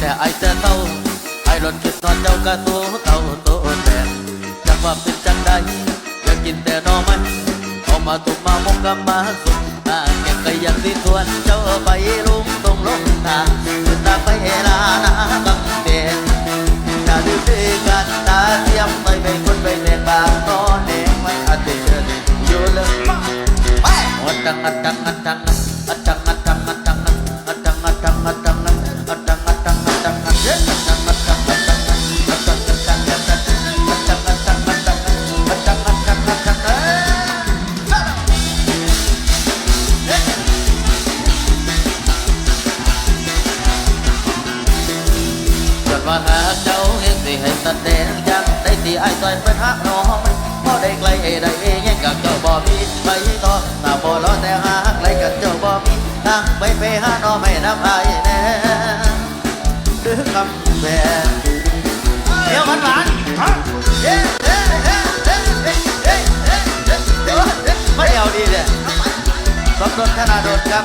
แต่ไอแต่เต้าไอรถคิดนอนเจ้ากะตัวเต้าโตแดงจังว่าเป็นจังใดอยากกินแต่หนอมันเอามาตุกมามกกำมาสุกตาเก็บก็ยังที่ทวนเจ้าไปลุงตรงลงทางตาไปลานาบังเบนตาดื้อกันตาเทียมไปไปคนไปแดงบางนอนแดงมันอาเดนอยู่เลยอัดดังอัดดังอัดดังอัดดัง ดว่าหาเจ้าเห็ดสิให้ตัดแดนจังได้สิไอ้ซอยเป็นหักน้องพอได้ไกลได้เองกับเจ้าบ่มีไปต่อถ้าบ่รอแต่หาไกลกับเจ้าบ่มีทางไปไปหาน้อไม่น้ำไอ้แน่ดื้อคำแม่เดี๋ยวหวานหวานเฮะเฮ้ะเฮ้ะเฮ้ะเฮ้ะเฮ้ะเฮ้ะเอ๊ะไม่เอาดีเลยสมรสธนาดลครับ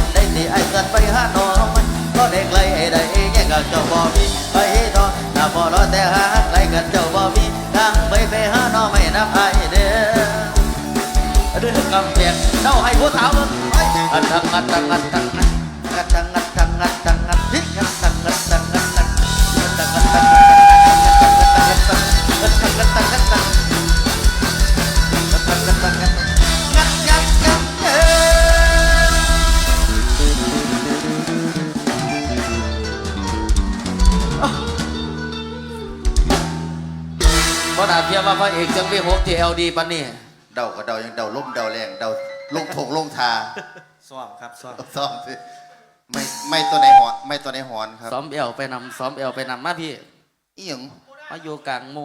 กับเจ้าบ่มีไปทอถ้าบ่รอแต่หาไรกับเจ้าบ่มีทางไปไปหาน้อไม่นับไอเด้อเรื่องกำเพียงเจ้าให้ผู้สาวมึงอัดทังอัดทังอัดทังอัดทังอัดทังอัดทังอัดทิอัดทังอัดทังอัดทังอัดทังอัดทังอัดทังอัดทังอัดทังอัดทังอัดทังอัดทังอัดทังอัดทัง เพราะนาเทียบว่าพระเอกจังมีหกที่เอลดีปันนี่เดาก็เดายังเดาล่มเดาแรงเดาลงถงลงทาซ่อมครับซ่อมซ้อมสิไม่ไม่ตัวในหอนไม่ตัวในหอนครับซ้อมเอลไปนำซ้อมเอลไปนำมาพี่อีหยังมาอยู่กลางโม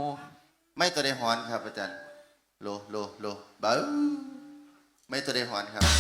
ไม่ตัวในหอนครับอาจารย์โลโลโลเบ้าไม่ตัวในหอนครับ